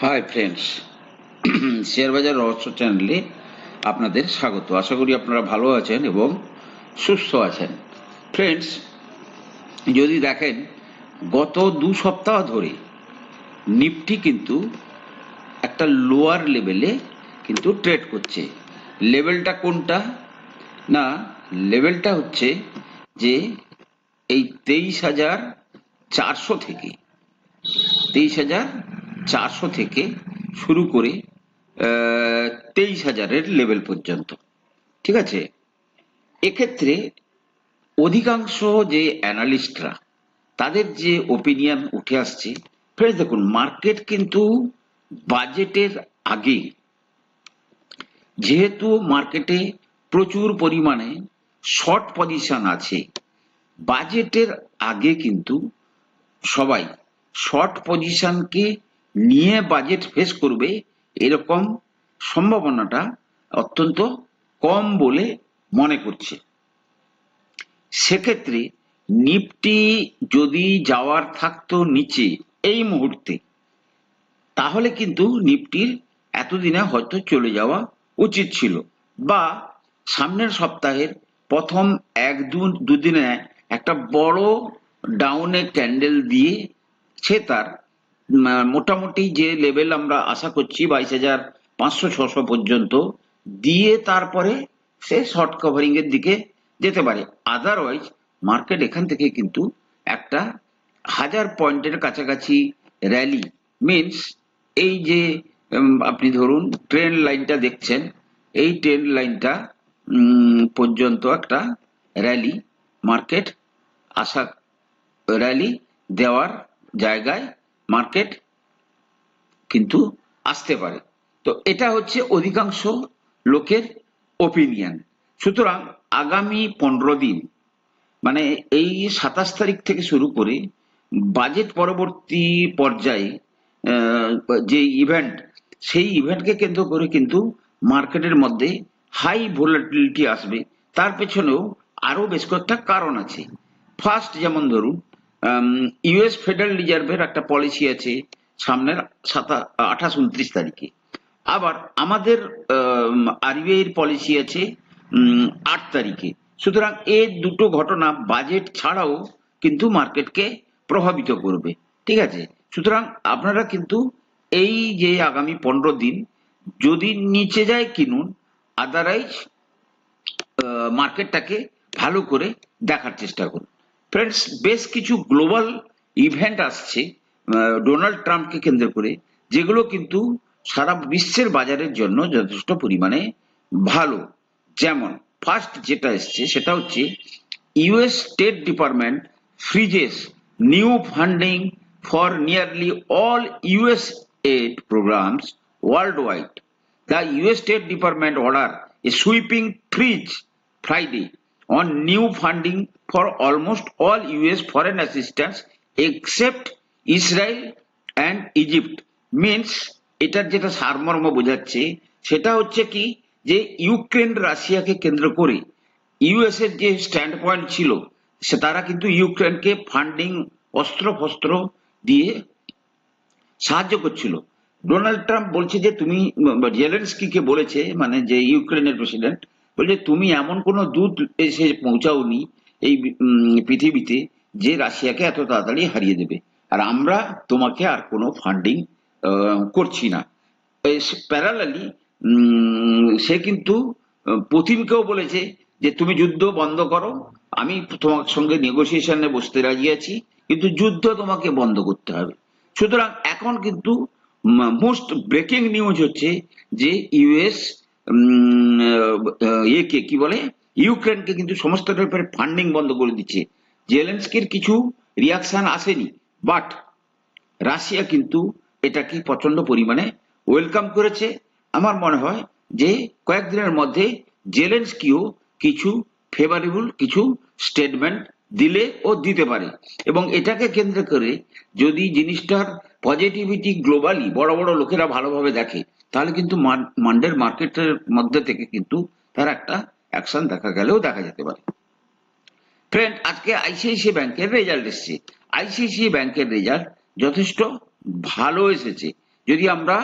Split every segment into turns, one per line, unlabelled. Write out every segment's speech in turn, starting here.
Hi friends share বাজার রহস্য চ্যানেলে আপনাদের স্বাগত। আশা করি আপনারা ভালো আছেন এবং সুস্থ আছেন। ফ্রেন্ডস যদি দেখেন, গত দু সপ্তাহ ধরে নিফটি কিন্তু একটা লোয়ার লেভেলে কিন্তু ট্রেড করছে। লেভেলটা কোনটা? না লেভেলটা হচ্ছে যে এই তেইশ হাজার চারশো থেকে, তেইশ হাজার চারশো থেকে শুরু করে তেইশ হাজারের লেভেল পর্যন্ত। ঠিক আছে? এক্ষেত্রে অধিকাংশ যে অ্যানালিস্টরা তাদের যে ওপিনিয়ন উঠে আসছে ফ্রেন্ডস দেখুন মার্কেট কিন্তু বাজেটের আগে যেহেতু মার্কেটে প্রচুর পরিমাণে শর্ট পজিশন আছে বাজেটের আগে কিন্তু সবাই শর্ট পজিশনকে নিয়ে বাজেট ফেস করবে, এরকম সম্ভাবনাটা অত্যন্ত কম বলে মনে করছে। সেক্ষেত্রে নিফটি যদি যাওয়ার থাকতো নিচে এই মুহূর্তে, তাহলে কিন্তু নিফটির এতদিনে হয়তো চলে যাওয়া উচিত ছিল বা সামনের সপ্তাহের প্রথম এক দুদিনে একটা বড় ডাউনে ক্যান্ডেল দিয়ে সে তার মোটামুটি যে লেভেল আমরা আশা করছি বাইশ হাজার পাঁচশো, ছশো পর্যন্ত দিয়ে তারপরে সে শর্ট কভারিং এর দিকে যেতে পারে। আদারওয়াইজ মার্কেট এখান থেকে কিন্তু একটা হাজার পয়েন্টের কাছাকাছি র্যালি মিনস এই যে আপনি ধরুন ট্রেন লাইনটা দেখছেন, এই ট্রেন লাইনটা পর্যন্ত একটা র্যালি মার্কেট আশা র্যালি দেওয়ার জায়গায় মার্কেট কিন্তু আসতে পারে। তো এটা হচ্ছে অধিকাংশ লোকের ওপিনিয়ন সুতরাং আগামী পনেরো দিন মানে এই সাতাশ তারিখ থেকে শুরু করে বাজেট পরবর্তী পর্যায়ে যে ইভেন্ট সেই ইভেন্টকে কেন্দ্র করে কিন্তু মার্কেটের মধ্যে হাই ভোলাটিলিটি আসবে। তার পেছনেও আরও বেশ কয়েকটা কারণ আছে। ফার্স্ট যেমন ধরুন ইউএস ফেডারেল রিজার্ভের একটা পলিসি আছে সামনের সাতা, আঠাশ, উনত্রিশ তারিখে। আবার আমাদের আরবিআই এর পলিসি আছে আট তারিখে। সুতরাং এই দুটো ঘটনা বাজেট ছাড়াও কিন্তু মার্কেটকে প্রভাবিত করবে। ঠিক আছে? সুতরাং আপনারা কিন্তু এই যে আগামী পনেরো দিন যদি নিচে যায় কিনুন আদারওয়াইজ মার্কেটটাকে ভালো করে দেখার চেষ্টা করুন। ফ্রেন্ডস বেশ কিছু গ্লোবাল ইভেন্ট আসছে ডোনাল্ড ট্রাম্পকে কেন্দ্র করে, যেগুলো কিন্তু সারা বিশ্বের বাজারের জন্য যথেষ্ট পরিমাণে ভালো। যেমন ফার্স্ট যেটা এসছে, সেটা হচ্ছে US state department freezes new funding for nearly all US aid programmes worldwide the US state department order a sweeping freeze Friday on new funding for almost all US foreign assistance except Israel and Egypt. Means এটার যেটা সারমর্ম বোঝাচ্ছে, সেটা হচ্ছে কি যে Ukraine রাশিয়াকে কেন্দ্র করে ইউএস এর যে স্ট্যান্ড পয়েন্ট ছিল, সে তারা কিন্তু ইউক্রেনকে ফান্ডিং অস্ত্র ফস্ত্র দিয়ে সাহায্য করছিল। ডোনাল্ড ট্রাম্প বলছে যে, তুমি জেলেন্সকিকে বলেছে মানে যে ইউক্রেনের প্রেসিডেন্ট বলছে, তুমি এমন কোনো দূত এসে পৌঁছাওনি এই পৃথিবীতে যে রাশিয়াকে এত তাড়াতাড়ি হারিয়ে দেবে। আর আমরা তোমাকে আর কোনো ফান্ডিং করছি না। প্যারালালি সে কিন্তু পুতিনকেও বলেছে যে, তুমি যুদ্ধ বন্ধ করো, আমি তোমার সঙ্গে নেগোসিয়েশনে বসতে রাজি আছি, কিন্তু যুদ্ধ তোমাকে বন্ধ করতে হবে। সুতরাং এখন কিন্তু মোস্ট ব্রেকিং নিউজ হচ্ছে যে ইউএস একে কি বলে? ইউক্রেনকে কিন্তু সমস্ত টাইপের ফান্ডিং বন্ধ করে দিচ্ছে। জেলেন্সকির কিছু রিয়াকশন আসেনি বাট রাশিয়া কিন্তু এটাকে প্রচণ্ড পরিমাণে ওয়েলকাম করেছে। আমার মনে হয় যে কয়েকদিনের মধ্যে জেলেন্সকিও কিছু ফেভারেবল কিছু স্টেটমেন্ট দিলে ও দিতে পারে। এবং এটাকে কেন্দ্র করে যদি জিনিসটার পজিটিভিটি গ্লোবালি বড় বড় লোকেরা ভালোভাবে দেখে তাহলে কিন্তু মান্ডের মার্কেটের মধ্যে থেকে কিন্তু তার একটা অ্যাকশন দেখা গেলেও দেখা যেতে পারে। ফ্রেন্ড আজকে আইসিআইসি ব্যাংকের রেজাল্ট এসছে। আইসিআইসি ব্যাংকের রেজাল্ট যথেষ্ট ভালো এসেছে। যদি আমরা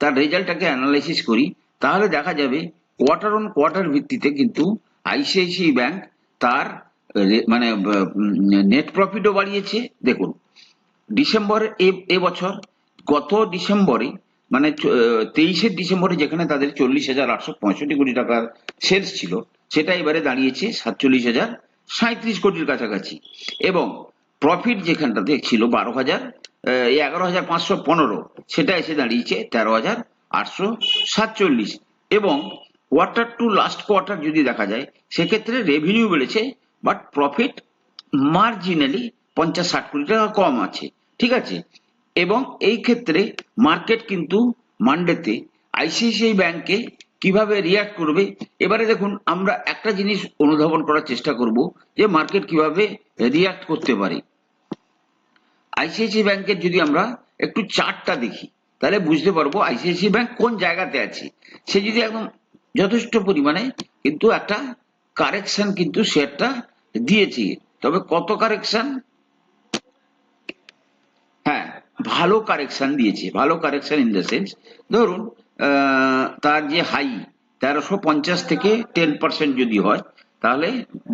তার রেজাল্টটাকে অ্যানালাইসিস করি, তাহলে দেখা যাবে কোয়ার্টার অন কোয়ার্টার ভিত্তিতে কিন্তু আইসিআইসিআই ব্যাংক তার মানে নেট প্রফিটও বাড়িয়েছে। দেখুন ডিসেম্বর এবছর গত ডিসেম্বরে মানে তেইশে ডিসেম্বরে যেখানে তাদের চল্লিশ হাজার আটশো পঁয়ষট্টি কোটি টাকার সেলস ছিল, সেটা এবারে দাঁড়িয়েছে সাতচল্লিশ হাজার সাঁত্রিশ কোটির কাছাকাছি। এবং প্রফিট যেখানটাতে ছিল বারো হাজার এগারো হাজার পাঁচশো পনেরো, সেটা এসে দাঁড়িয়েছে তেরো হাজার আটশো সাতচল্লিশ। এবং কোয়ার্টার টু লাস্ট কোয়ার্টার যদি দেখা যায়, সেক্ষেত্রে রেভিনিউ বেড়েছে বাট প্রফিট মার্জিনালি পঞ্চাশ ষাট কোটি টাকা কম আছে। ঠিক আছে? এবং এই ক্ষেত্রে মার্কেট কিন্তু মান্ডেতে আইসিআইসিআই ব্যাংকে কীভাবে রিয়াক্ট করবে? এবারে দেখুন, আমরা একটা জিনিস অনুধাবন করার চেষ্টা করব যে মার্কেট কীভাবে রিয়াক্ট করতে পারে। আইসিআইসিআই ব্যাংকের যদি আমরা একটু চার্টটা দেখি, তাহলে বুঝতে পারব আইসিআইসিআই ব্যাংক কোন জায়গাতে আছে। সে যদি একদম যথেষ্ট পরিমাণে কিন্তু একটা কারেকশন কিন্তু শেয়ারটা দিয়েছে। তবে কত কারেকশন হ্যাঁ ভালো কারেকশন দিয়েছে, ভালো কারেকশন ইন দ্য সেন্স ধরুন তার যে হাই তেরোশো পঞ্চাশ থেকে টেন পার্সেন্ট যদি হয়, তাহলে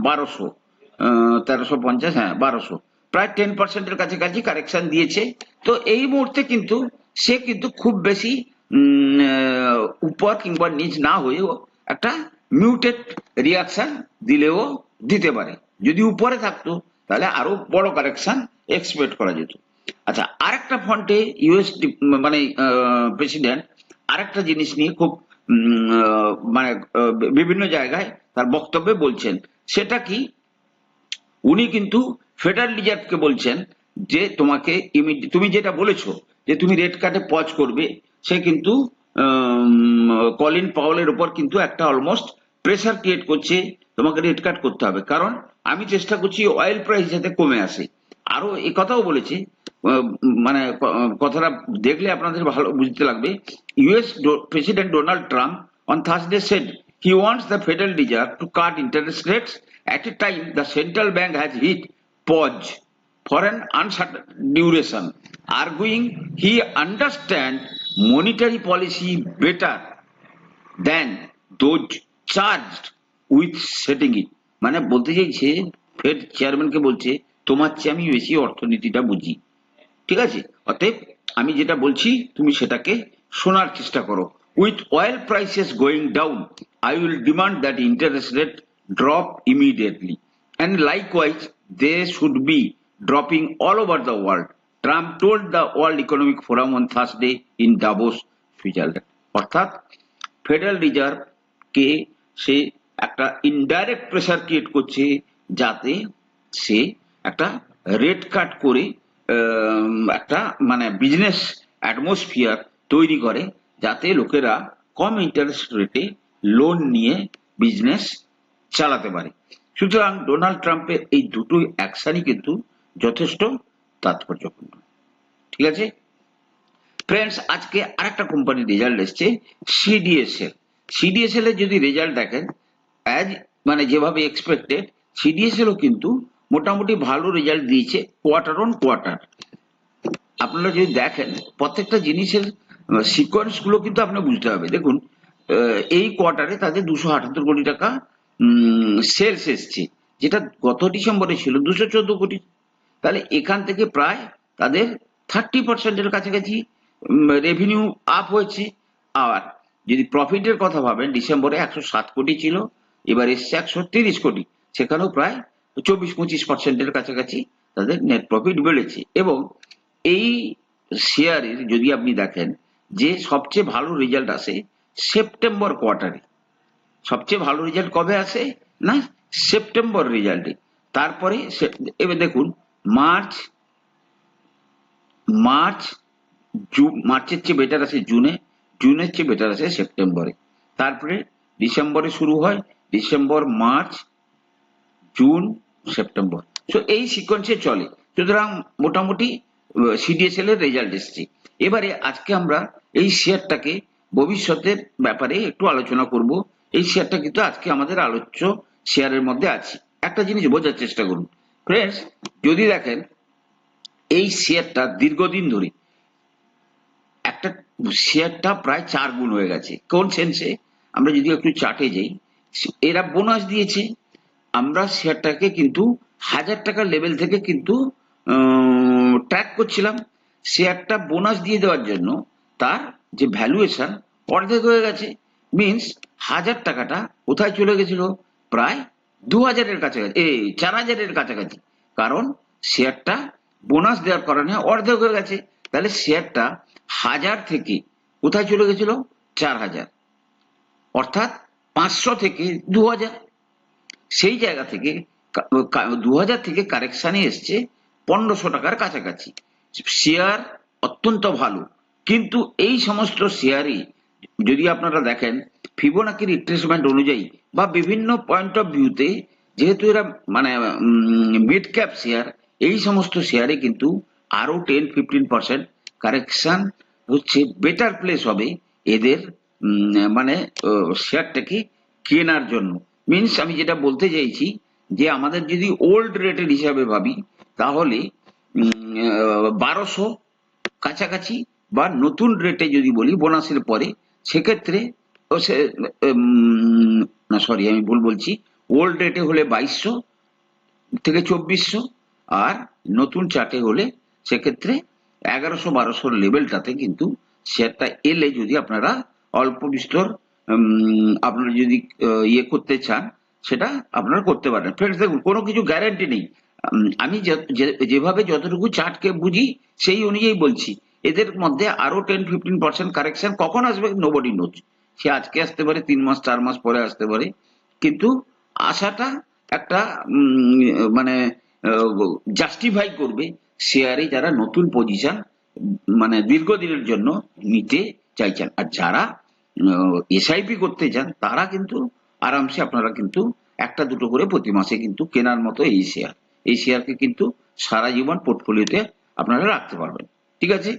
বারোশো তেরোশো পঞ্চাশ হ্যাঁ বারোশো। প্রায় টেন পার্সেন্টের কাছাকাছি কারেকশন দিয়েছে। তো এই মুহূর্তে কিন্তু সে কিন্তু খুব বেশি উপর কিংবা নিচ না হয়েও একটা মিউটেড রিয়াকশন দিলেও দিতে পারে। যদি উপরে থাকতো, তাহলে আরও বড় কারেকশন এক্সপেক্ট করা যেত। আচ্ছা আরেকটা ফন্টে ইউএস মানে প্রেসিডেন্ট আরেকটা জিনিস নিয়ে খুব মানে বিভিন্ন জায়গায় তার বক্তব্যে বলছেন। সেটা কি? উনি কিন্তু ফেডারেল রিজার্ভকে বলছেন যে তোমাকে তুমি যেটা বলেছ যে তুমি রেড কার্ডে পজ করবে, সে কিন্তু কলিন পাওয়ালের উপর কিন্তু একটা অলমোস্ট প্রেসার ক্রিয়েট করছে, তোমাকে রেড কার্ড করতে হবে। কারণ আমি চেষ্টা করছি অয়েল প্রাইস যাতে কমে আসে। আরও এ কথাও বলেছে মানে কথাটা দেখলে আপনাদের ভালো বুঝতে লাগবে। US president Donald Trump on Thursday said he wants the Federal Reserve to cut interest rates at a time the central bank has hit pause for an uncertain duration arguing he understand monetary policy better than those charge with setting it মানে বলতে চাইছে fade চেয়ারম্যানকে বলছে, তোমার চেয়ে আমি বেশি অর্থনীতিটা বুঝি। ঠিক আছে? অতএব আমি যেটা বলছি, তুমি সেটাকে শোনার চেষ্টা করো। With oil prices going down I will demand that interest rate drop immediately and likewise they should be dropping all over the world Trump told the World Economic Forum on Thursday in Davos Switzerland অর্থাৎ Federal Reserve কে সে একটা indirect pressure create করছে যাতে সে একটা rate কাট করে একটা মানে বিজনেস অ্যাটমসফিয়ার তৈরি করে যাতে লোকেরা কম ইন্টারেস্ট রেটে লোন নিয়ে বিজনেস চালাতে পারে। সুতরাং ডোনাল্ড ট্রাম্পের এই দুটো অ্যাকশনই কিন্তু যথেষ্ট তাৎপর্যপূর্ণ। ঠিক আছে? ফ্রেন্ডস আজকে আরেকটা কোম্পানির রেজাল্ট এসছে সিডিএসএল সিডিএসএল এর যদি রেজাল্ট দেখেন অ্যাজ মানে যেভাবে এক্সপেক্টেড সিডিএসএলও কিন্তু মোটামুটি ভালো রেজাল্ট দিয়েছে কোয়ার্টার অন কোয়ার্টার আপনারা যদি দেখেন, প্রত্যেকটা জিনিসের সিকোয়েন্সগুলো কিন্তু আপনার বুঝতে হবে। দেখুন এই কোয়ার্টারে তাদের দুশো আটাত্তর কোটি টাকা সেলস এসছে, যেটা গত ডিসেম্বরে ছিল দুশো চোদ্দ কোটি। তাহলে এখান থেকে প্রায় তাদের থার্টি পার্সেন্টের কাছাকাছি রেভিনিউ আপ হয়েছে। আর যদি প্রফিটের কথা ভাবেন, ডিসেম্বরে একশো সাত কোটি ছিল, এবার এসছে একশো তিরিশ কোটি। সেখানেও প্রায় চব্বিশ পঁচিশ পার্সেন্টের কাছাকাছি তাদের নেট প্রফিট বেড়েছে। এবং এই শেয়ারের যদি আপনি দেখেন, যে সবচেয়ে ভালো রেজাল্ট আসে সেপ্টেম্বর কোয়ার্টারে সবচেয়ে ভালো রেজাল্ট কবে আসে? না সেপ্টেম্বর রেজাল্টে তারপরে এবার দেখুন মার্চ মার্চ জুন মার্চের চেয়ে বেটার আসে জুনে জুনের চেয়ে বেটার আসে সেপ্টেম্বরে তারপরে ডিসেম্বরে শুরু হয় ডিসেম্বর মার্চ জুন সেপ্টেম্বর তো এই সিকোয়েন্সে চলে। সুতরাং মোটামুটি সিডিএসএল এর রেজাল্ট এসছে। এবারে আজকে আমরা এই শেয়ারটাকে ভবিষ্যতের ব্যাপারে একটু আলোচনা করব। এই শেয়ারটা কিন্তু আজকে আমাদের আলোচ্য শেয়ারের মধ্যে আছে। একটা জিনিস বোঝার চেষ্টা করুন। ফ্রেন্ডস যদি দেখেন, এই শেয়ারটা দীর্ঘদিন ধরে, একটা শেয়ারটা প্রায় চার গুণ হয়ে গেছে। কোন সেন্সে আমরা যদি একটু চার্টে যাই, এরা বোনাস দিয়েছে। আমরা শেয়ারটাকে কিন্তু হাজার টাকার লেভেল থেকে কিন্তু ট্র্যাক করছিলাম। শেয়ারটা বোনাস দিয়ে দেওয়ার জন্য তার যে ভ্যালুয়েশন অর্ধেক হয়ে গেছে। মিনস হাজার টাকাটা কোথায় চলে গেছিল? প্রায় দু হাজারের কাছাকাছি, এই চার হাজারের কাছাকাছি। কারণ শেয়ারটা বোনাস দেওয়ার কারণে অর্ধেক হয়ে গেছে। তাহলে শেয়ারটা হাজার থেকে কোথায় চলে গেছিল? চার হাজার। অর্থাৎ পাঁচশো থেকে দু হাজার। সেই জায়গা থেকে দু হাজার থেকে কারেকশানে এসছে পনেরোশো টাকার কাছাকাছি। শেয়ার অত্যন্ত ভালো। কিন্তু এই সমস্ত শেয়ারই যদি আপনারা দেখেন ফিবোনাকি রিট্রেসমেন্ট অনুযায়ী বা বিভিন্ন পয়েন্ট অফ ভিউতে যেহেতু এরা মানে মিড ক্যাপ শেয়ার এই সমস্ত শেয়ারে কিন্তু আরও টেন ফিফটিন পার্সেন্ট কারেকশন হচ্ছে। বেটার প্লেস হবে এদের মানে শেয়ারটাকে কেনার জন্য। মিনস আমি যেটা বলতে চাইছি যে আমাদের যদি ওল্ড রেটের হিসাবে ভাবি, তাহলে বারোশো কাছাকাছি বা নতুন রেটে যদি বলি বোনাসের পরে, সেক্ষেত্রে না সরি আমি ভুল বলছি। ওল্ড রেটে হলে বাইশশো থেকে চব্বিশশো আর নতুন চার্টে হলে সেক্ষেত্রে এগারোশো বারোশোর লেভেলটাতে কিন্তু শেয়ারটা এলে যদি আপনারা অল্প বিস্তর আপনারা যদি ইয়ে করতে চান, সেটা আপনারা করতে পারেন। ফ্রেন্ডস দেখুন, কোনো কিছু গ্যারান্টি নেই। আমি যেভাবে যতটুকু চার্টকে বুঝি, সেই অনুযায়ী বলছি। এদের মধ্যে আরও টেন ফিফটিন পার্সেন্ট কারেকশন কখন আসবে নোবডি নোজ সে আজকে আসতে পারে, তিন মাস, চার মাস পরে আসতে পারে। কিন্তু আশাটা একটা মানে জাস্টিফাই করবে শেয়ারে যারা নতুন পজিশন মানে দীর্ঘদিনের জন্য নিতে চাইছেন। আর যারা এসআইপি করতে চান তারা কিন্তু আরামসে আপনারা কিন্তু একটা দুটো করে প্রতি মাসে কিন্তু কেনার মতো এই শেয়ার এই শেয়ারকে কিন্তু সারা জীবন পোর্টফোলিওতে আপনারা রাখতে পারবেন। ঠিক আছে?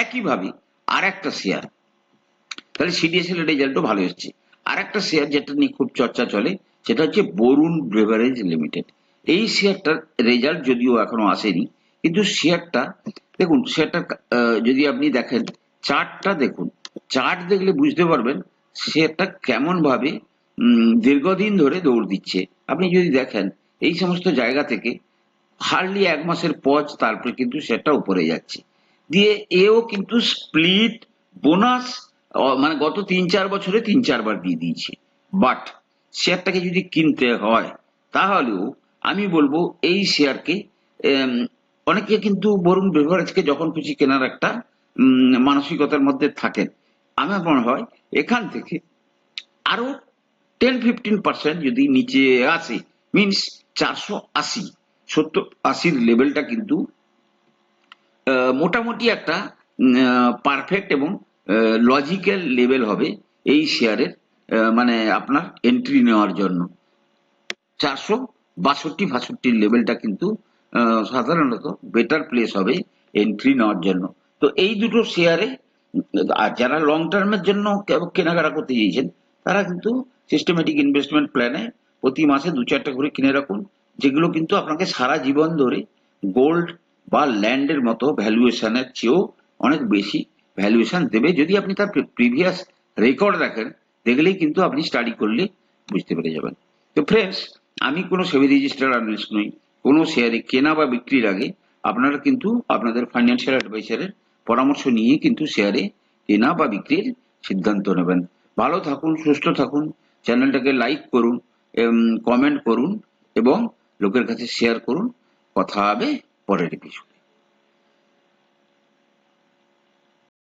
একইভাবে আর একটা শেয়ার তাহলে সিডিএসএল রেজাল্টও ভালো এসছে। আর একটা শেয়ার যেটা নিয়ে খুব চর্চা চলে, সেটা হচ্ছে বরুণ ব্রেভারেজ লিমিটেড এই শেয়ারটার রেজাল্ট যদিও এখনও আসেনি, কিন্তু শেয়ারটা দেখুন শেয়ারটা যদি আপনি দেখেন চার্টটা দেখুন চার্ট দেখলে বুঝতে পারবেন শেয়ারটা কেমন ভাবে উম, দীর্ঘদিন ধরে দৌড় দিচ্ছে। আপনি যদি দেখেন এই সমস্ত জায়গা থেকে হার্ডলি এক মাসের পর তারপরে কিন্তু সেটা উপরে যাচ্ছে। দিয়ে এও কিন্তু স্প্লিট বোনাস মানে গত তিন চার বছরে তিন চারবার দিয়ে দিয়েছে। বাট শেয়ারটাকে যদি কিনতে হয় তাহলেও আমি বলব এই শেয়ারকে অনেকে কিন্তু বরুণ বেভারেজকে যখন খুশি কেনার একটা মানসিকতার মধ্যে থাকেন আমার মনে হয় এখান থেকে আরও টেন ফিফটিন পার্সেন্ট যদি নিচে আসে মিনস চারশো আশি, সত্তর আশির লেভেলটা কিন্তু মোটামুটি একটা পারফেক্ট এবং লজিক্যাল লেভেল হবে এই শেয়ারের মানে আপনার এন্ট্রি নেওয়ার জন্য। চারশো বাষট্টি, বাষট্টির লেভেলটা কিন্তু সাধারণত বেটার প্লেস হবে এন্ট্রি নেওয়ার জন্য। তো এই দুটো শেয়ারে আর যারা লং টার্মের জন্য কেনাকাটা করতে চাইছেন, তারা কিন্তু সিস্টেমেটিক ইনভেস্টমেন্ট প্ল্যানে প্রতি মাসে দু চারটা করে কিনে রাখুন, যেগুলো কিন্তু আপনাকে সারা জীবন ধরে গোল্ড বা ল্যান্ডের মতো ভ্যালুয়েশনের চেয়েও অনেক বেশি ভ্যালুয়েশন দেবে। যদি আপনি তার প্রিভিয়াস রেকর্ড দেখেন, দেখলেই কিন্তু আপনি স্টাডি করলে বুঝতে পেরে যাবেন। তো ফ্রেন্ডস আমি কোনো সেভি রেজিস্টার আনালিস্ট নই। কোনো শেয়ারে কেনা বা বিক্রির আগে আপনারা কিন্তু আপনাদের ফাইন্যান্সিয়াল অ্যাডভাইসারের পরামর্শ নিয়ে কিন্তু শেয়ারে কেনা বা বিক্রির সিদ্ধান্ত নেবেন। ভালো থাকুন, সুস্থ থাকুন চ্যানেলটাকে লাইক করুন কমেন্ট করুন এবং লোকের কাছে শেয়ার করুন। কথা হবে পরের এপিসোড